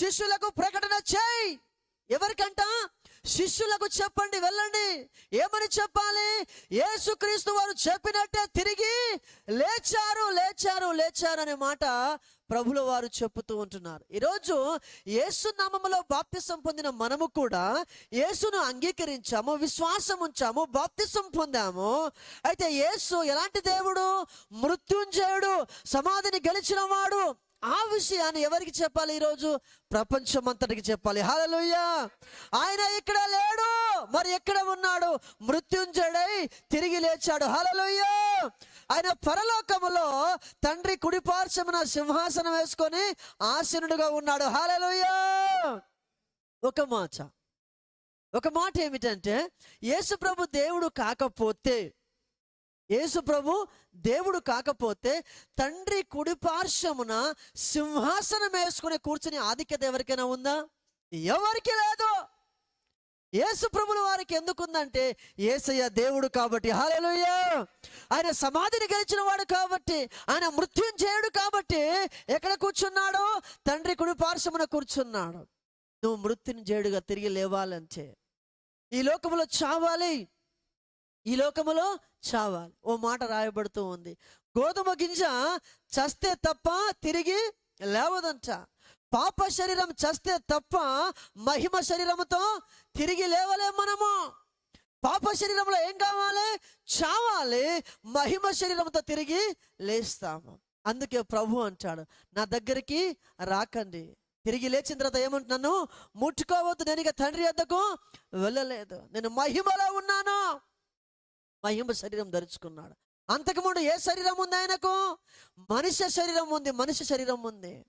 శిష్యులకు ప్రకటన చేయి. ఎవరికంట? శిష్యులకు చెప్పండి వెళ్ళండి. ఏమని చెప్పాలి? యేసుక్రీస్తు వారు చెప్పినట్టే తిరిగి లేచారు లేచారు లేచారు అనే మాట ప్రభుల వారు చెప్పుతూ ఉంటున్నారు. ఈరోజు యేసు నామములో బాప్తిసం పొందిన మనము కూడా యేసును అంగీకరించాము విశ్వాసం ఉంచాము బాప్తిసం పొందాము. అయితే యేసు ఎలాంటి దేవుడు? మృత్యుంజయుడు సమాధిని గెలిచిన వాడు. ఆ విషయాన్ని ఎవరికి చెప్పాలి ఈరోజు? ప్రపంచం అంతటికి చెప్పాలి. హల్లెలూయ! ఆయన ఇక్కడ లేడు మరి ఎక్కడ ఉన్నాడు? మృత్యుంజడై తిరిగి లేచాడు. హల్లెలూయ! ఆయన పరలోకములో తండ్రి కుడిపార్శ్వమున సింహాసనం వేసుకొని ఆసనుడుగా ఉన్నాడు. హల్లెలూయ! ఒక మాట. ఒక మాట ఏమిటంటే యేసు ప్రభు దేవుడు కాకపోతే యేసు ప్రభు దేవుడు కాకపోతే తండ్రి కుడిపార్శ్వమున సింహాసనం వేసుకుని కూర్చుని ఆధిక్యత ఎవరికైనా ఉందా? ఎవరికి లేదు. యేసు ప్రభుల వారికి ఎందుకుందంటే ఏసయ్య దేవుడు కాబట్టి. హాలెలూయా ఆయన సమాధిని గెలిచిన వాడు కాబట్టి ఆయన మృత్యుం చేయడు కాబట్టి ఎక్కడ కూర్చున్నాడు? తండ్రి కుడి పార్శ్వమున కూర్చున్నాడు. నువ్వు మృత్యుని చేయుడుగా తిరిగి లేవాలంటే ఈ లోకములో చావాలి. ఈ లోకములో చావాలి. ఓ మాట రాయబడుతూ ఉంది. గోధుమ గింజ చస్తే తప్ప తిరిగి లేవదంట. పాప శరీరం చస్తే తప్ప మహిమ శరీరముతో తిరిగి లేవలే మనము. పాప శరీరంలో ఏం కావాలి? చావాలి. మహిమ శరీరంతో తిరిగి లేస్తాము. అందుకే ప్రభు అంటాడు నా దగ్గరికి రాకండి. తిరిగి లేచిన తర్వాత ఏమంటున్నాను ముట్టుకోవద్దు. నేను ఇక తండ్రి వద్దకు వెళ్ళలేదు. నేను మహిమలో ఉన్నాను. మహిమ శరీరం ధరించుకున్నాడు. అంతకుముందు ఏ శరీరం ఉంది ఆయనకు? మనిషి శరీరం ఉంది మనిషి శరీరం ఉంది.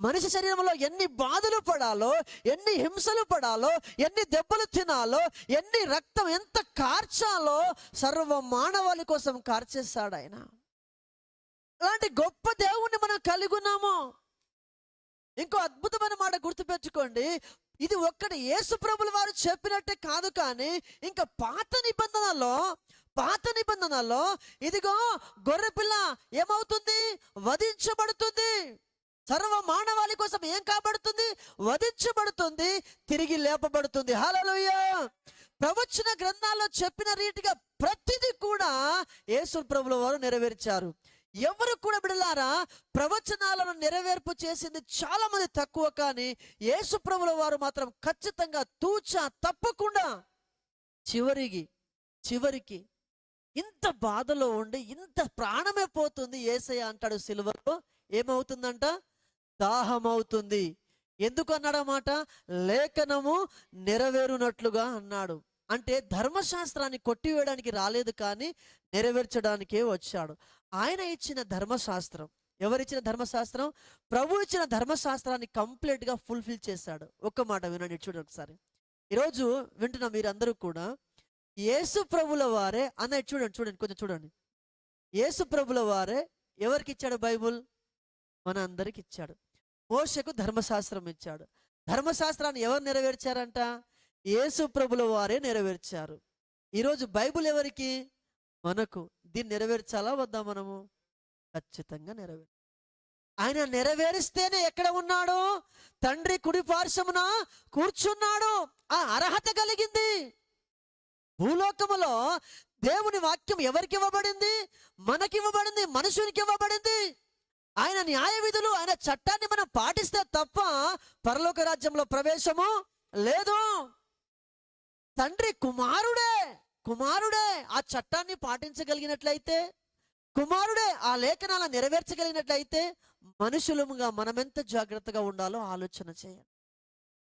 మనిషి శరీరంలో ఎన్ని బాధలు పడాలో ఎన్ని హింసలు పడాలో ఎన్ని దెబ్బలు తినాలో ఎన్ని రక్తం ఎంత కార్చాలో సర్వ మానవాళి కోసం కార్చేస్తాడు ఆయన. అలాంటి గొప్ప దేవుణ్ణి మనం కలిగి ఉన్నాము. ఇంకో అద్భుతమైన మాట గుర్తుపెట్టుకోండి. ఇది ఒక్కటి యేసు ప్రభుల వారు చెప్పినట్టే కాదు కానీ ఇంకా పాత నిబంధనలో పాత నిబంధనలో ఇదిగో గొర్రె పిల్ల ఏమవుతుంది? వధించబడుతుంది. సర్వ మానవాళి కోసం ఏం కాబడుతుంది? వధించబడుతుంది. తిరిగి లేపబడుతుంది. హల్లెలూయ! ప్రవచన గ్రంథాల్లో చెప్పిన రీతిగా ప్రతిదీ కూడా యేసు ప్రభుల వారు నెరవేర్చారు. ఎవరు కూడా బిడలారా ప్రవచనాలను నెరవేర్పు చేసింది చాలా మంది తక్కువ కానీ యేసు ప్రభుల వారు మాత్రం ఖచ్చితంగా తూచా తప్పకుండా చివరికి చివరికి ఇంత బాధలో ఉండి ఇంత ప్రాణమే పోతుంది ఏసయ్య అంటాడు సిల్వలో ఏమవుతుందంట? దాహమవుతుంది. ఎందుకు అన్నాడన్నమాట లేఖనము నెరవేరునట్లుగా అన్నాడు. అంటే ధర్మశాస్త్రాన్ని కొట్టివేయడానికి రాలేదు కానీ నెరవేర్చడానికే వచ్చాడు. ఆయన ఇచ్చిన ధర్మశాస్త్రం. ఎవరిచ్చిన ధర్మశాస్త్రం? ప్రభు ఇచ్చిన ధర్మశాస్త్రాన్ని కంప్లీట్గా ఫుల్ఫిల్ చేశాడు. ఒక్క మాట వినండి చూడండి ఒకసారి. ఈరోజు వింటున్న మీరందరూ కూడా యేసు ప్రభుల వారే అన్నయ్య చూడండి చూడండి కొంచెం చూడండి. యేసు ప్రభుల వారే ఎవరికి ఇచ్చాడు బైబుల్? మన అందరికి ఇచ్చాడు. మోషకు ధర్మశాస్త్రం ఇచ్చాడు. ధర్మశాస్త్రాన్ని ఎవరు నెరవేర్చారంట? యేసు ప్రభుల వారే నెరవేర్చారు. ఈరోజు బైబుల్ ఎవరికి? మనకు. దీన్ని నెరవేర్చాలా వద్దా మనము? ఖచ్చితంగా నెరవేర్. ఆయన నెరవేరిస్తేనే ఎక్కడ ఉన్నాడు? తండ్రి కుడి పార్శ్వమున కూర్చున్నాడు. ఆ అర్హత కలిగింది. భూలోకములో దేవుని వాక్యం ఎవరికి ఇవ్వబడింది? మనకి ఇవ్వబడింది మనుషునికి ఇవ్వబడింది ఆయన న్యాయ విధులు ఆయన చట్టాన్ని మనం పాటిస్తే తప్ప పరలోక రాజ్యంలో ప్రవేశము లేదు. తండ్రి కుమారుడే కుమారుడే ఆ చట్టాన్ని పాటించగలిగినట్లయితే కుమారుడే ఆ లేఖనాలను నెరవేర్చగలిగినట్లయితే మనుషులముగా మనమెంత జాగ్రత్తగా ఉండాలో ఆలోచన చేయాలి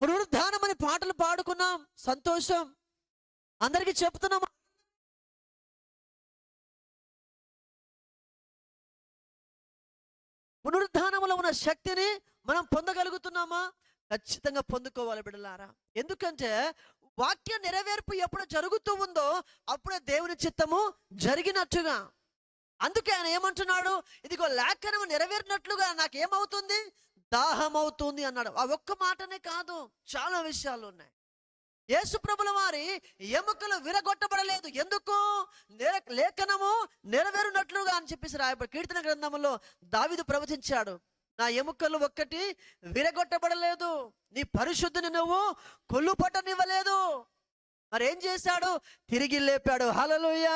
పునరుద్ధానం అని పాటలు పాడుకున్నాం సంతోషం. అందరికీ చెప్తున్నాం పునరుద్ధానంలో ఉన్న శక్తిని మనం పొందగలుగుతున్నామా? ఖచ్చితంగా పొందుకోవాలి బిడ్డలారా. ఎందుకంటే వాక్య నెరవేర్పు ఎప్పుడు జరుగుతూ ఉందో అప్పుడే దేవుని చిత్తము జరిగినట్టుగా. అందుకే ఆయన ఏమంటున్నాడు? ఇదిగో లేఖనము నెరవేరినట్లుగా నాకేమవుతుంది? దాహం అవుతుంది అన్నాడు. ఆ ఒక్క మాటనే కాదు చాలా విషయాలు ఉన్నాయి. యేసుప్రభుల వారి ఎముకలు విరగొట్టబడలేదు. ఎందుకు? లేఖనము నెరవేరునట్లుగా అని చెప్పేసి రాయబడి కీర్తన గ్రంథంలో దావిదు ప్రవచించాడు. నా ఎముకలు ఒక్కటి విరగొట్టబడలేదు. నీ పరిశుద్ధిని నువ్వు కొల్లుపట్టనివ్వలేదు మరి ఏం చేశాడు? తిరిగి లేపాడు. హలలుయ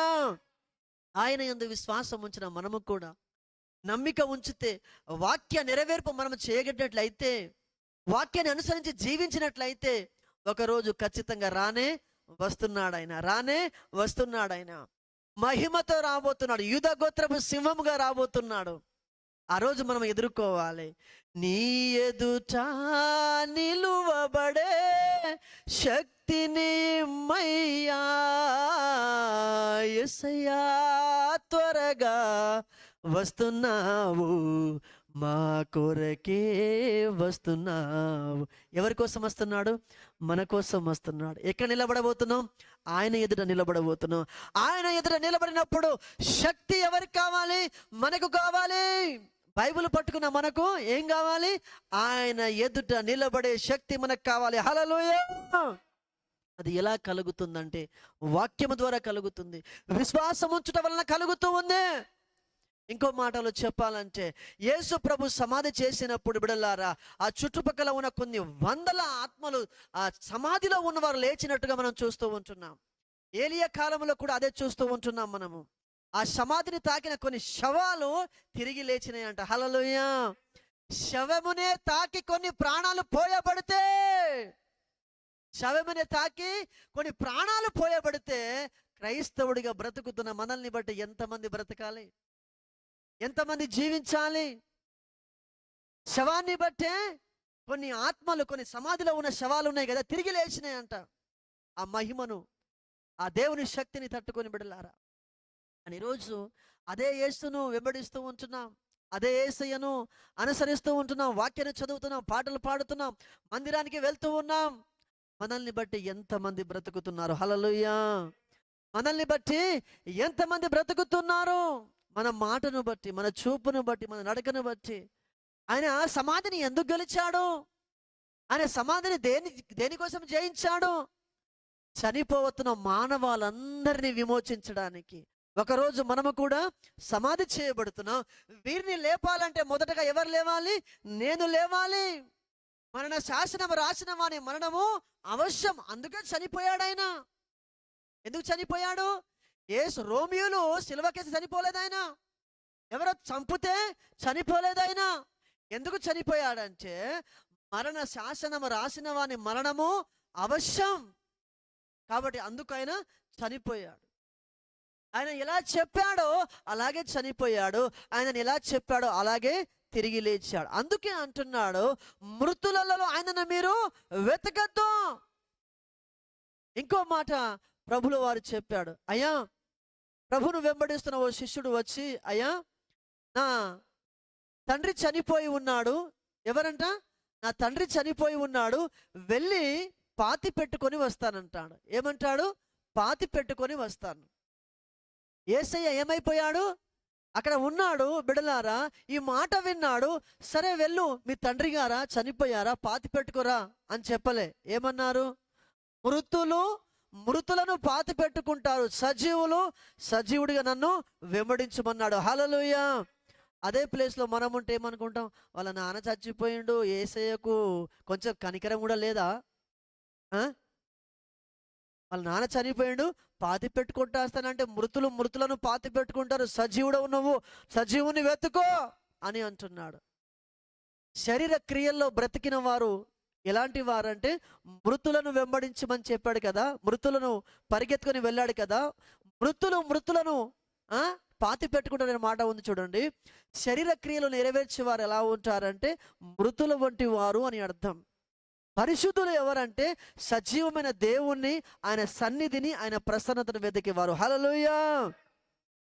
ఆయన ఎందు విశ్వాసం ఉంచిన మనము కూడా నమ్మిక ఉంచితే వాక్య నెరవేర్పు మనం చేయగట్టినట్లయితే వాక్యాన్ని అనుసరించి జీవించినట్లయితే ఒకరోజు ఖచ్చితంగా రానే వస్తున్నాడు ఆయన రానే వస్తున్నాడు ఆయన మహిమతో రాబోతున్నాడు యుధ గోత్రపు సింహముగా రాబోతున్నాడు. ఆ రోజు మనం ఎదుర్కోవాలి. నీ ఎదుట నిలువబడే శక్తిని మయ్యాసయ్యా త్వరగా వస్తున్నావు. మా కొరకే వస్తున్నావు. ఎవరి కోసం వస్తున్నాడు? మన కోసం వస్తున్నాడు. ఎక్కడ నిలబడబోతున్నాం? ఆయన ఎదుట నిలబడబోతున్నాం. ఆయన ఎదుట నిలబడినప్పుడు శక్తి ఎవరికి కావాలి? మనకు కావాలి. బైబిల్ పట్టుకున్న మనకు ఏం కావాలి? ఆయన ఎదుట నిలబడే శక్తి మనకు కావాలి. హలలోయ అది ఎలా కలుగుతుందంటే వాక్యము ద్వారా కలుగుతుంది. విశ్వాసం ఉంచుట వలన కలుగుతూ ఉంది. ఇంకో మాటలో చెప్పాలంటే యేసు ప్రభు సమాధి చేసినప్పుడు బిడలారా ఆ చుట్టుపక్కల ఉన్న కొన్ని వందల ఆత్మలు ఆ సమాధిలో ఉన్నవారు లేచినట్టుగా మనం చూస్తూ ఉంటున్నాం. ఏలియ కాలంలో కూడా అదే చూస్తూ ఉంటున్నాం మనము. ఆ సమాధిని తాకిన కొన్ని శవాలు తిరిగి లేచినాయంట. హలలోయ శవమునే తాకి కొన్ని ప్రాణాలు పోయబడితే శవమునే తాకి కొన్ని ప్రాణాలు పోయబడితే క్రైస్తవుడిగా బ్రతుకుతున్న మనల్ని బట్టి ఎంతమంది బ్రతకాలి? ఎంతమంది జీవించాలి? శవాన్ని బట్టే కొన్ని ఆత్మలు కొన్ని సమాధిలో ఉన్న శవాలు ఉన్నాయి కదా తిరిగి లేచినాయంట ఆ మహిమను ఆ దేవుని శక్తిని తట్టుకొని బిడలారా. అని ఈరోజు అదే యేసును వెంబడిస్తూ ఉంటున్నాం. అదే ఏసయ్యను అనుసరిస్తూ ఉంటున్నాం. వాక్యాన్ని చదువుతున్నాం. పాటలు పాడుతున్నాం. మందిరానికి వెళ్తూ ఉన్నాం. మనల్ని బట్టి ఎంతమంది బ్రతుకుతున్నారు? హలలుయ్యా మనల్ని బట్టి ఎంతమంది బ్రతుకుతున్నారు? మన మాటను బట్టి మన చూపును బట్టి మన నడకను బట్టి. ఆయన సమాధిని ఎందుకు గెలిచాడు? ఆయన సమాధిని దేని దేనికోసం జయించాడు? చనిపోతున్న మానవాళ్ళందరినీ విమోచించడానికి. ఒకరోజు మనము కూడా సమాధి చేయబడుతున్నాం. వీరిని లేపాలంటే మొదటగా ఎవరు లేవాలి? నేను లేవాలి. మరణ శాసనం రాసిన వాని మరణము అవశ్యం. అందుకే చనిపోయాడు ఆయన. ఎందుకు చనిపోయాడు? ఏసు రోమియోలు సిల్వకేసి కేసు చనిపోలేదైనా ఎవరో చంపితే చనిపోలేదైనా ఎందుకు చనిపోయాడంటే మరణ శాసనము రాసిన వాని మరణము అవశ్యం. కాబట్టి అందుకు ఆయన చనిపోయాడు. ఆయన ఎలా చెప్పాడో అలాగే చనిపోయాడు. ఆయన ఎలా చెప్పాడో అలాగే తిరిగి లేచాడు. అందుకే అంటున్నాడు మృతులలో ఆయనను మీరు వెతకద్దు. ఇంకో మాట ప్రభులు వారు చెప్పాడు. అయ్యా ప్రభును వెంబడిస్తున్న ఓ శిష్యుడు వచ్చి అయ్యా నా తండ్రి చనిపోయి ఉన్నాడు. ఎవరంట? నా తండ్రి చనిపోయి ఉన్నాడు వెళ్ళి పాతి పెట్టుకొని వస్తానంటాడు. ఏమంటాడు? పాతి పెట్టుకొని వస్తాను. ఏసయ్య ఏమైపోయాడు? అక్కడ ఉన్నాడు బిడలారా ఈ మాట విన్నాడు. సరే వెళ్ళు మీ తండ్రి గారా చనిపోయారా పాతి పెట్టుకోరా అని చెప్పలే. ఏమన్నారు? మృతులు మృతులను పాతి పెట్టుకుంటారు. సజీవులు సజీవుడిగా నన్ను వెంబడించమన్నాడు. హలలుయ అదే ప్లేస్లో మనం ఉంటే ఏమనుకుంటాం? వాళ్ళ నాన్న చచ్చిపోయిండు ఏసయ్యకు కొంచెం కనికరం కూడా లేదా? ఆ? వాళ్ళ నాన్న చనిపోయిండు పాతి పెట్టుకుంటాస్తానంటే మృతులు మృతులను పాతి పెట్టుకుంటారు. సజీవుడు నువ్వు సజీవుని వెతుకో అని అంటున్నాడు. శరీర క్రియల్లో బ్రతికిన వారు ఎలాంటి వారంటే మృతులను వెంబడించమని చెప్పాడు కదా మృతులను పరిగెత్తుకొని వెళ్ళాడు కదా మృతులు మృతులను ఆ పాతి పెట్టుకుంటారనే మాట ఉంది చూడండి. శరీర క్రియలు నెరవేర్చే వారు ఎలా ఉంటారంటే మృతుల వంటి వారు అని అర్థం. పరిశుద్ధులు ఎవరంటే సజీవమైన దేవుణ్ణి ఆయన సన్నిధిని ఆయన ప్రసన్నతను వెతికేవారు. హలలుయా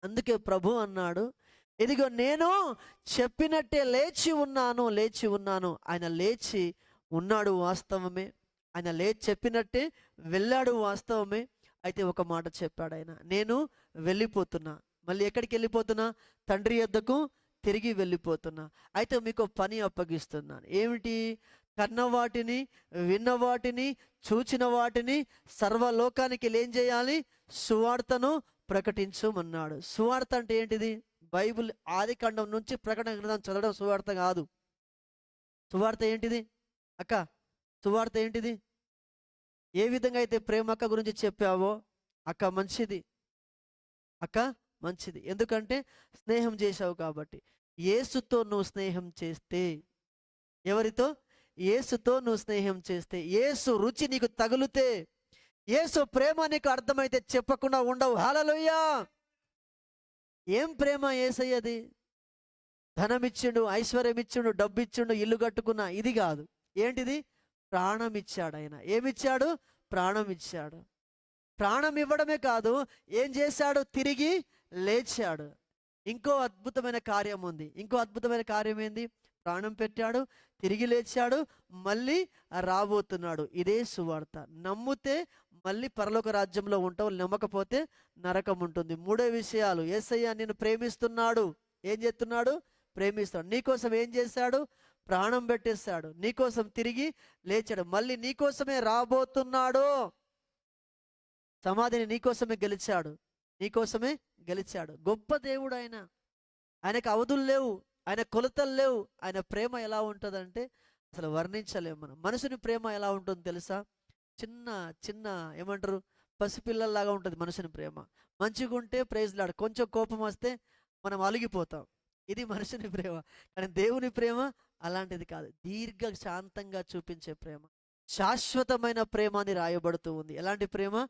అందుకే ప్రభు అన్నాడు ఇదిగో నేను చెప్పినట్టే లేచి ఉన్నాను లేచి ఉన్నాను. ఆయన లేచి ఉన్నాడు వాస్తవమే. ఆయన లే చెప్పినట్టే వెళ్ళాడు వాస్తవమే. అయితే ఒక మాట చెప్పాడు ఆయన నేను వెళ్ళిపోతున్నా. మళ్ళీ ఎక్కడికి వెళ్ళిపోతున్నా? తండ్రి యొద్దకు తిరిగి వెళ్ళిపోతున్నా. అయితే మీకు పని అప్పగిస్తున్నాను. ఏమిటి? కన్న వాటిని విన్న వాటిని చూచిన వాటిని సర్వలోకానికి ఏం చేయాలి? సువార్తను ప్రకటించమన్నాడు. సువార్త అంటే ఏంటిది? బైబిల్ ఆదికాండం నుంచి ప్రకటన గ్రంథం చదవడం సువార్త కాదు. సువార్త ఏంటిది? అక్క సువార్త ఏంటిది? ఏ విధంగా అయితే ప్రేమ అక్క గురించి చెప్పావో అక్క మంచిది. అక్క మంచిది. ఎందుకంటే స్నేహం చేశావు కాబట్టి. ఏసుతో నువ్వు స్నేహం చేస్తే ఎవరితో? ఏసుతో నువ్వు స్నేహం చేస్తే ఏసు రుచి నీకు తగులుతే ఏసు ప్రేమ నీకు అర్థమైతే చెప్పకుండా ఉండవు. హాలలోయ్యా ఏం ప్రేమ ఏసయ్యది? ధనం ఇచ్చిండు ఐశ్వర్యం ఇచ్చిండు డబ్బు ఇచ్చిండు ఇల్లు కట్టుకున్నా ఇది కాదు. ఏంటిది? ప్రాణం ఇచ్చాడు ఆయన ఏమిచ్చాడు? ప్రాణం ఇచ్చాడు ప్రాణం ఇవ్వడమే కాదు ఏం చేశాడు? తిరిగి లేచాడు. ఇంకో అద్భుతమైన కార్యం ఉంది. ఇంకో అద్భుతమైన కార్యం ఏంది? ప్రాణం పెట్టాడు తిరిగి లేచాడు మళ్ళీ రాబోతున్నాడు. ఇదే సువార్త. నమ్మితే మళ్ళీ పరలోక రాజ్యంలో ఉంటావు నమ్మకపోతే నరకం ఉంటుంది. మూడో విషయాలు. ఏసయ్య నిన్ను ప్రేమిస్తున్నాడు. ఏం చేస్తున్నాడు? ప్రేమిస్తాడు నీకోసం ఏం చేశాడు? ప్రాణం పెట్టేశాడు. నీకోసం తిరిగి లేచాడు. మళ్ళీ నీకోసమే రాబోతున్నాడు. సమాధిని నీకోసమే గెలిచాడు. నీకోసమే గెలిచాడు. గొప్ప దేవుడు ఆయన. ఆయనకు అవధులు లేవు. ఆయన కొలతలు లేవు. ఆయన ప్రేమ ఎలా ఉంటుందంటే అసలు వర్ణించలేము మనం. మనుషుని ప్రేమ ఎలా ఉంటుంది తెలుసా? చిన్న చిన్న ఏమంటారు? పసిపిల్లల్లాగా ఉంటుంది మనుషుని ప్రేమ. మంచిగా ఉంటే ప్రైజ్లాడు. కొంచెం కోపం వస్తే మనం అలిగిపోతాం. ఇది మనుషుని ప్రేమ కానీ దేవుని ప్రేమ అలాంటిది కాదు. దీర్ఘ శాంతంగా చూపించే ప్రేమ శాశ్వతమైన ప్రేమ అని రాయబడుతూ ఉంది. ఎలాంటి ప్రేమ?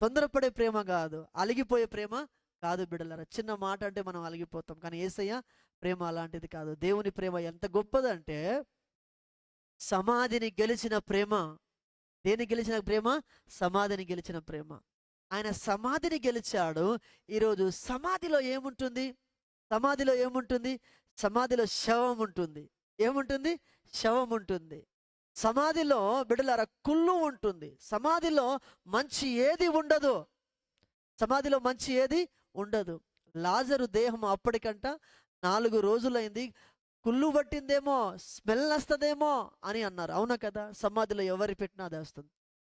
తొందరపడే ప్రేమ కాదు. అలిగిపోయే ప్రేమ కాదు బిడలరా. చిన్న మాట అంటే మనం అలిగిపోతాం కానీ ఏసయ్య ప్రేమ అలాంటిది కాదు. దేవుని ప్రేమ ఎంత గొప్పదంటే సమాధిని గెలిచిన ప్రేమ. దేని గెలిచిన ప్రేమ? సమాధిని గెలిచిన ప్రేమ. ఆయన సమాధిని గెలిచాడు. ఈరోజు సమాధిలో ఏముంటుంది? సమాధిలో ఏముంటుంది? సమాధిలో శవం ఉంటుంది. ఏముంటుంది? శవం ఉంటుంది. సమాధిలో బిడలార కుళ్ళు ఉంటుంది. సమాధిలో మంచి ఏది ఉండదు? సమాధిలో మంచి ఏది ఉండదు. లాజరు దేహం అప్పటికంట నాలుగు రోజులైంది. కుళ్ళు పట్టిందేమో స్మెల్ వస్తుందేమో అని అన్నారు. అవునా కదా? సమాధిలో ఎవరి పెట్టినా అది వస్తుంది.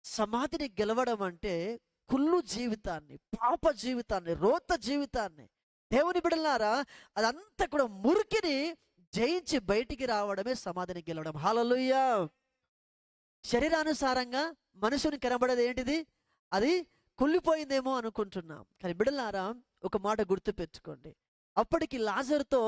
సమాధిని గెలవడం అంటే కుళ్ళు జీవితాన్ని పాప జీవితాన్ని రోత జీవితాన్ని దేవుని బిడలారా అదంతా కూడా మురికిని జయించి బయటికి రావడమే సమాధిని గెలవడం. హాలలుయ్యా శరీరానుసారంగా మనుషుని కనబడేది ఏంటిది? అది కుళ్ళిపోయిందేమో అనుకుంటున్నాం. కానీ బిడలారా ఒక మాట గుర్తు పెట్టుకోండి. అప్పటికి లాజరుతో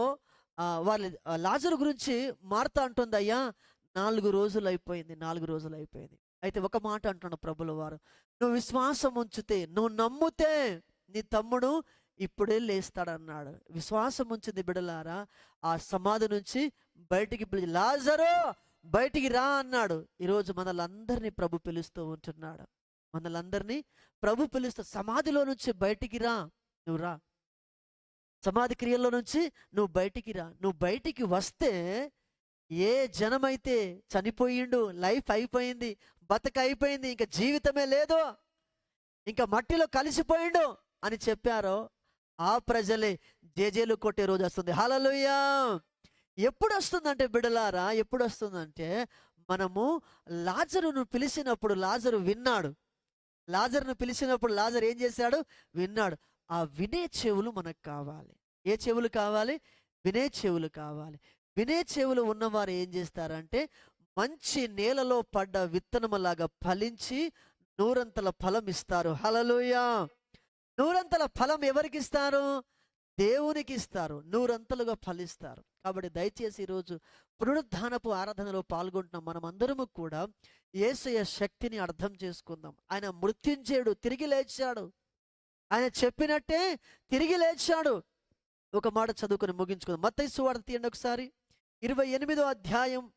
వాళ్ళ లాజర్ లాజరు గురించి మార్త అంటుంది అయ్యా నాలుగు రోజులు అయిపోయింది నాలుగు రోజులు అయిపోయింది. అయితే ఒక మాట అంటున్నాడు ప్రభుల వారు నువ్వు విశ్వాసం ఉంచితే నువ్వు నమ్మితే నీ తమ్ముడు ఇప్పుడే లేస్తాడన్నాడు. విశ్వాసం ఉంచింది బిడలారా ఆ సమాధి నుంచి బయటికి పిలిచి లాజరో బయటికి రా అన్నాడు. ఈరోజు మనలందరినీ ప్రభు పిలుస్తూ ఉంటున్నాడు. మనలందరినీ ప్రభు పిలుస్తూ సమాధిలో నుంచి బయటికి రా నువ్వు రా. సమాధి క్రియల్లో నుంచి నువ్వు బయటికి రా. నువ్వు బయటికి వస్తే ఏ జనమైతే చనిపోయిండు లైఫ్ అయిపోయింది బతక అయిపోయింది ఇంకా జీవితమే లేదు ఇంకా మట్టిలో కలిసిపోయిండు అని చెప్పారో ఆ ప్రజలే జేజేలు కొట్టే రోజు వస్తుంది. హలలుయా ఎప్పుడు వస్తుందంటే బిడలారా ఎప్పుడు వస్తుందంటే మనము లాజరును పిలిచినప్పుడు లాజరు విన్నాడు. లాజరును పిలిచినప్పుడు లాజర్ ఏం చేశాడు? విన్నాడు. ఆ వినే చెవులు మనకు కావాలి. ఏ చెవులు కావాలి? వినే చెవులు కావాలి. వినే చెవులు ఉన్నవారు ఏం చేస్తారంటే మంచి నేలలో పడ్డ విత్తనములాగా ఫలించి నూరంతల ఫలం ఇస్తారు హలలుయా నూరంతల ఫలం ఎవరికి ఇస్తారు దేవునికి ఇస్తారు నూరంతలుగా ఫలిస్తారు. కాబట్టి దయచేసి ఈరోజు పునరుద్ధానపు ఆరాధనలో పాల్గొంటున్న మనమందరము కూడా ఏసయ శక్తిని అర్థం చేసుకుందాం. ఆయన మృత్యుంచేడు తిరిగి లేచాడు. ఆయన చెప్పినట్టే తిరిగి లేచాడు. ఒక మాట చదువుకుని ముగించుకుందాం. మత్తైసు సువార్త తీయండి ఒకసారి. ఇరవై ఎనిమిదో అధ్యాయం.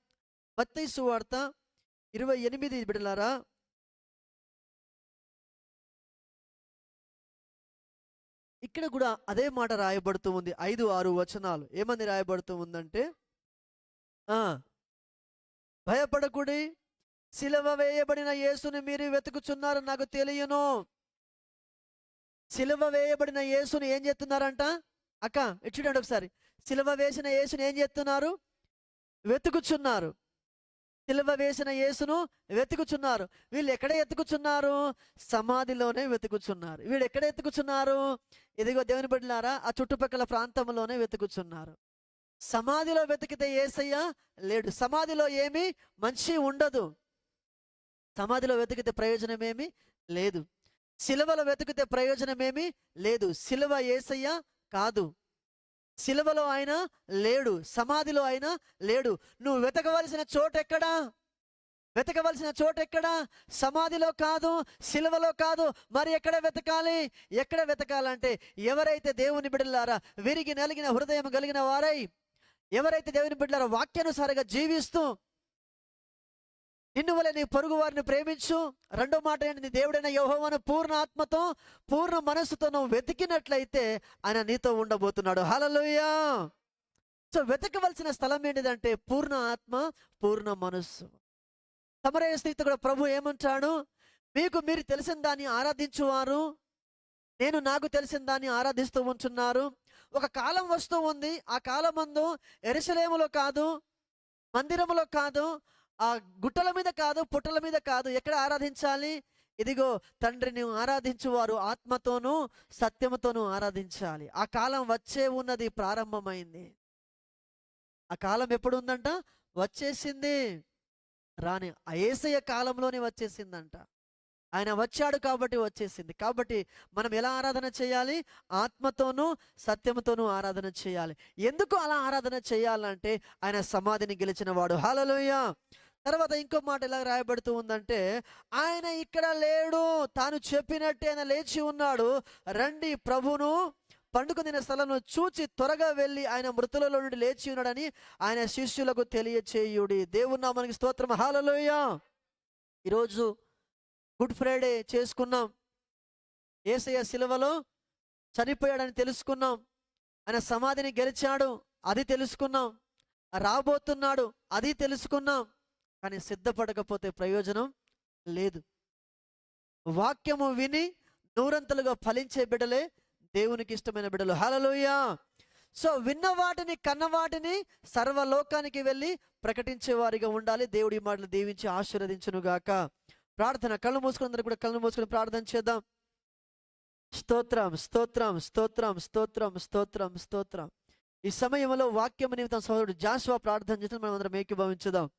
మత్తై సువార్త ఇరవై ఎనిమిది బిడలారా ఇక్కడ కూడా అదే మాట రాయబడుతూ ఉంది. ఐదు ఆరు వచనాలు. ఏమని రాయబడుతూ ఉందంటే ఆ భయపడకుడి. శిలవ వేయబడిన యేసుని మీరు వెతుకుచున్నారు నాకు తెలియను. సిలువ వేయబడిన యేసుని ఏం చేస్తున్నారంట? అక్క ఇటు చూడండి ఒకసారి. శిలవ వేసిన యేసుని ఏం చేస్తున్నారు? వెతుకుచున్నారు. సిలువ వేసిన యేసును వెతుకుచున్నారు. వీళ్ళు ఎక్కడ ఎత్తుకుచున్నారు? సమాధిలోనే వెతుకుచున్నారు. వీళ్ళు ఎక్కడ ఎత్తుకుచున్నారు? ఇదిగో దేవుని బిడ్డలారా ఆ చుట్టుపక్కల ప్రాంతంలోనే వెతుకుచున్నారు. సమాధిలో వెతికితే ఏసయ్య లేడు. సమాధిలో ఏమీ మంచి ఉండదు. సమాధిలో వెతికితే ప్రయోజనమేమి లేదు. సిలువలో వెతికితే ప్రయోజనమేమి లేదు. సిలువ ఏసయ్య కాదు. సిలువలో ఆయన లేడు సమాధిలో ఆయన లేడు. నువ్వు వెతకవలసిన చోటెక్కడా వెతకవలసిన చోట ఎక్కడా? సమాధిలో కాదు సిలువలో కాదు. మరి ఎక్కడ వెతకాలి? ఎక్కడ వెతకాలంటే ఎవరైతే దేవుని బిడ్డలారా విరిగి నలిగిన హృదయం కలిగిన వారై ఎవరైతే దేవుని బిడ్డలారా వాక్యానుసారంగా జీవిస్తూ నిన్ను వల్ల నీ పొరుగు వారిని ప్రేమించు. రెండో మాట ఏంటి? నీ దేవుడైన యెహోవాను పూర్ణ ఆత్మతో పూర్ణ మనస్సుతో నువ్వు వెతికినట్లయితే ఆయన నీతో ఉండబోతున్నాడు. హలలుయా సో వెతకవలసిన స్థలం ఏంటిదంటే పూర్ణ ఆత్మ పూర్ణ మనస్సు. సమరయ స్థితి కూడా ప్రభు ఏమంటాడు? మీకు మీరు తెలిసిన దాన్ని ఆరాధించువారు. నేను నాకు తెలిసిన దాన్ని ఆరాధిస్తూ ఉంటున్నారు. ఒక కాలం వస్తూ ఉంది. ఆ కాలం మందు ఎరుసలేములో కాదు మందిరములో కాదు ఆ గుట్టల మీద కాదు పుట్టల మీద కాదు. ఎక్కడ ఆరాధించాలి? ఇదిగో తండ్రిని ఆరాధించువారు ఆత్మతోనూ సత్యముతోనూ ఆరాధించాలి. ఆ కాలం వచ్చే ఉన్నది ప్రారంభమైంది. ఆ కాలం ఎప్పుడు ఉందంట వచ్చేసింది. రాని ఏసయ కాలంలోనే వచ్చేసిందంట. ఆయన వచ్చాడు కాబట్టి వచ్చేసింది. కాబట్టి మనం ఎలా ఆరాధన చేయాలి? ఆత్మతోనూ సత్యముతోనూ ఆరాధన చేయాలి. ఎందుకు అలా ఆరాధన చేయాలంటే ఆయన సమాధిని గెలిచిన వాడు. హాలలోయ తర్వాత ఇంకో మాట ఎలా రాయబడుతూ ఉందంటే ఆయన ఇక్కడ లేడు తాను చెప్పినట్టే ఆయన లేచి ఉన్నాడు. రండి ప్రభును పండుకొనిన స్థలంలో చూచి త్వరగా వెళ్ళి ఆయన మృతులలో నుండి లేచి ఉన్నాడని ఆయన శిష్యులకు తెలియచేయుడి. దేవున్నా మనకి స్తోత్రం. హాలలోయ ఈరోజు గుడ్ ఫ్రైడే చేసుకున్నాం. ఏసయ్య శిలువలో చనిపోయాడని తెలుసుకున్నాం. ఆయన సమాధిని గెలిచాడు అది తెలుసుకున్నాం. రాబోతున్నాడు అది తెలుసుకున్నాం. కానీ సిద్ధపడకపోతే ప్రయోజనం లేదు. వాక్యము విని నూరంతలుగా ఫలించే బిడ్డలే దేవునికి ఇష్టమైన బిడ్డలు హలలోయా సో విన్న వాటిని కన్న వాటిని సర్వలోకానికి వెళ్ళి ప్రకటించే వారిగా ఉండాలి. దేవుడి మాటలు దీవించి ఆశీర్వదించును గాక ప్రార్థన కళ్ళు మూసుకుని అందరూ కూడా కళ్ళు మూసుకుని ప్రార్థన చేద్దాం. స్తోత్రం స్తోత్రం స్తోత్రం స్తోత్రం స్తోత్రం స్తోత్రం. ఈ సమయంలో వాక్యం నిమిత్తం సోదరుడు జాస్వా ప్రార్థన చేసిన మనం అందరం ఏకీభవించుదాం.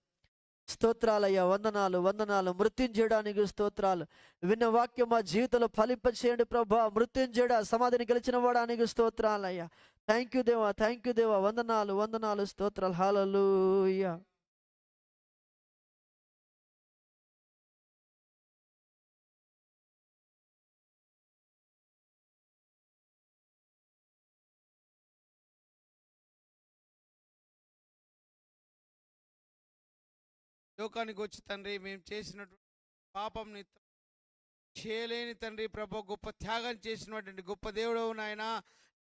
స్తోత్రాలయ్యా వందనాలు వందనాలు. మృత్యుంజయడానికి స్తోత్రాలు. విన్న వాక్యం మా జీవితంలో ఫలింపచేయండి ప్రభా. మృత్యుంజయడ సమాధిని గెలిచిన వాడానికి స్తోత్రాలయ్యా. థ్యాంక్ యూ దేవా థ్యాంక్ యూ దేవా. వందనాలు వందనాలు స్తోత్రాలు. హాలూయ లోకానికి వచ్చి తండ్రి మేము చేసినటువంటి పాపం చేయలేని తండ్రి ప్రభా గొప్ప త్యాగం చేసినటువంటి గొప్ప దేవుడవు నాయన.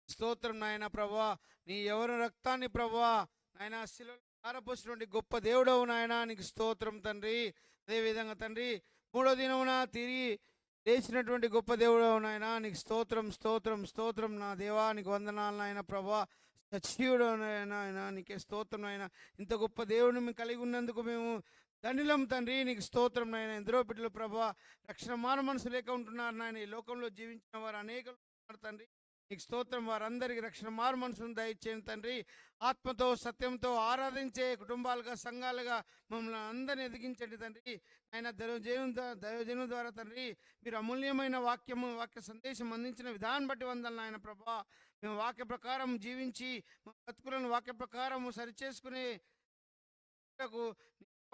స్తోత్రం నాయన ప్రభా. నీ ఎవరి రక్తాన్ని ప్రభా నాయన శిలో ఆరపోసినటువంటి గొప్ప దేవుడవు నాయన. నీకు స్తోత్రం తండ్రి. అదేవిధంగా తండ్రి మూడో దినమున తిరిగి లేచినటువంటి గొప్ప దేవుడవు నాయన. నీకు స్తోత్రం స్తోత్రం స్తోత్రం నా దేవా. నీకు వందనాలు నాయన ప్రభా. సజీవుడు నాయన. నీకే స్తోత్రం నాయన. ఇంత గొప్ప దేవుడిని మేము కలిగి ఉన్నందుకు మేము దండిలం తండ్రి నీకు స్తోత్రం నాయన. ఎందరో బిడ్డలు ప్రభా రక్షణ మాన మనసు లేక ఉంటున్నారు నాయన. ఈ లోకంలో జీవించిన వారు అనేకలు ఉన్నారు తండ్రి. నీకు స్తోత్రం వారందరికీ రక్షణ మారు మనసును దయచేయండి తండ్రి. ఆత్మతో సత్యంతో ఆరాధించే కుటుంబాలుగా సంఘాలుగా మమ్మల్ని అందరిని ఎదిగించండి తండ్రి. ఆయన దైవజను దైవజను ద్వారా తండ్రి మీరు అమూల్యమైన వాక్యము వాక్య సందేశం అందించిన విధానం బట్టి వందలను ఆయన ప్రభా. మేము వాక్య ప్రకారం జీవించి మా బతుకులను వాక్య ప్రకారం సరిచేసుకునే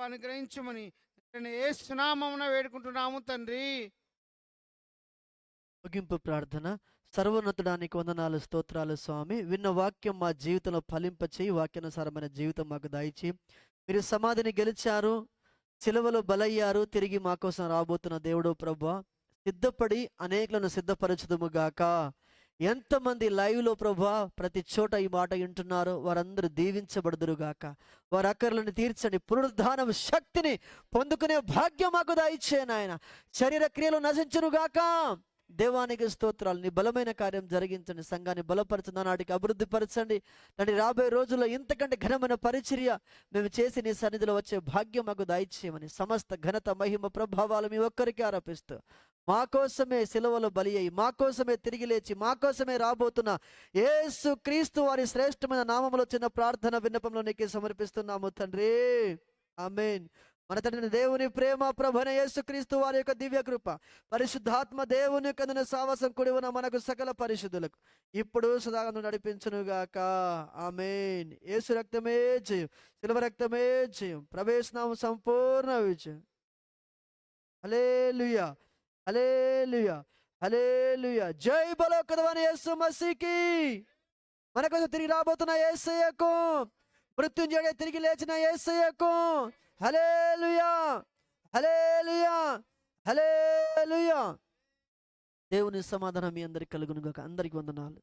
అనుగ్రహించమని నేను ఏ సునామమున వేడుకుంటున్నాము తండ్రి. ముగింపు ప్రార్థన. సర్వోన్నతుడానికి వందనాలు స్తోత్రాలు స్వామి. విన్న వాక్యం మా జీవితంలో ఫలింపచేయి. వాక్యానుసారమైన జీవితం మాకు దాయిచి మీరు సమాధిని గెలిచారు. సిలువలో బలయ్యారు. తిరిగి మా కోసం రాబోతున్న దేవుడు ప్రభా సిద్ధపడి అనేకులను సిద్ధపరచుదుము గాక. ఎంతమంది లైవ్లో ప్రభా ప్రతి చోట ఈ మాట వింటున్నారో వారందరూ దీవించబడుదురు గాక వారి అక్కర్లను తీర్చండి పునరుద్ధానం శక్తిని పొందుకునే భాగ్యం మాకు దయచే నాయన. శరీర క్రియలు నశించును గాక దేవానికి స్తోత్రాలు. నీ బలమైన కార్యం జరిగించండి. సంఘాన్ని బలపరచండి. నాటికి అభివృద్ధి పరచండి. తండ్రి రాబోయే రోజుల్లో ఇంతకంటే ఘనమైన పరిచర్య మేము చేసి నీ సన్నిధిలో వచ్చే భాగ్యం మాకు దాయిచ్చేయమని సమస్త ఘనత మహిమ ప్రభావాలు మీ ఒక్కరికి ఆరోపిస్తూ మా కోసమే సిలువలో బలి అయి మా కోసమే తిరిగి లేచి మా కోసమే రాబోతున్న ఏసు క్రీస్తు వారి శ్రేష్టమైన నామములో చిన్న ప్రార్థన విన్నపంలో నీకే సమర్పిస్తున్నాము తండ్రి. ఆమేన్. మన తండ్రి దేవుని ప్రేమ ప్రభన యేసు క్రీస్తు వారి యొక్క దివ్య కృప పరిశుద్ధాత్మ దేవుని కదన సావసం కూడి ఉన్న మనకు సకల పరిశుద్ధులకు ఇప్పుడు సదాగను నడిపించునుగాక. ఆమెన్. యేసు రక్తమే జయం. శిలువ రక్తమే జయం. ప్రవేశనాం సంపూర్ణ విజయం. హల్లెలూయా. హల్లెలూయా. హల్లెలూయా. జై బలో కదవని యేసు మసీకి మనకు తిరిగి రాబోతున్న ఏసయ్యకు మృత్యుంజయుడే తిరిగి లేచిన ఏసయ్యకు హలేలుయా హలేలుయా హలేలుయా దేవుని సమాధానం మీ అందరికి కలుగునుగాక. అందరికి వందనాలు.